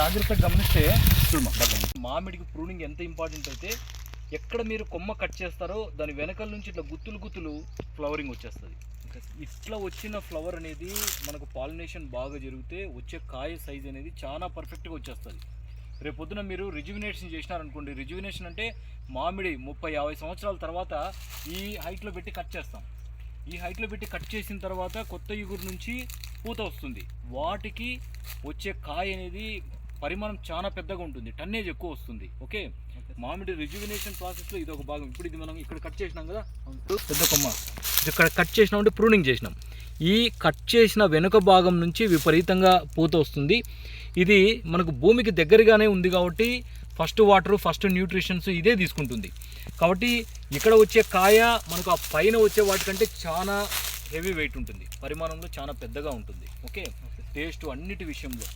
జాగ్రత్తగా గమనిస్తే మామిడికి ప్రూనింగ్ ఎంత ఇంపార్టెంట్ అయితే ఎక్కడ మీరు కొమ్మ కట్ చేస్తారో దాని వెనకల నుంచి ఇట్లా గుత్తులు గుత్తులు ఫ్లవరింగ్ వచ్చేస్తుంది. ఇట్లా వచ్చిన ఫ్లవర్ అనేది మనకు పాలినేషన్ బాగా జరిగితే వచ్చే కాయ సైజ్ అనేది చాలా పర్ఫెక్ట్గా వచ్చేస్తుంది. రేపు మీరు రిజ్యువినేషన్ చేసినారనుకోండి రిజ్యువినేషన్ అంటే మామిడి ముప్పై యాభై సంవత్సరాల తర్వాత ఈ హైట్లో పెట్టి కట్ చేస్తాం. ఈ హైట్లో పెట్టి కట్ చేసిన తర్వాత కొత్త ఇగురు నుంచి పూత వస్తుంది. వాటికి వచ్చే కాయ అనేది పరిమాణం చాలా పెద్దగా ఉంటుంది. టన్నేజ్ ఎక్కువ వస్తుంది. ఓకే? మామిడి రిజ్యువినేషన్ ప్రాసెస్లో ఇది ఒక భాగం. ఇప్పుడు ఇది మనం ఇక్కడ కట్ చేసినాం కదా? పెద్ద కొమ్మ. ఇక్కడ కట్ చేసినాం అంటే ప్రూనింగ్ చేసినాం. ఈ కట్ చేసిన వెనుక భాగం నుంచి విపరీతంగా పూత వస్తుంది. ఇది మనకు భూమికి దగ్గరగానే ఉంది కాబట్టి ఫస్ట్ వాటర్ ఫస్ట్ న్యూట్రిషన్స్ ఇదే తీసుకుంటుంది. కాబట్టి ఇక్కడ వచ్చే కాయ మనకు ఆ పైన వచ్చే వాటికంటే చాలా హెవీ వెయిట్ ఉంటుంది. పరిమాణంలో చాలా పెద్దగా ఉంటుంది. ఓకే? టేస్ట్ అన్నిటి విషయంలో.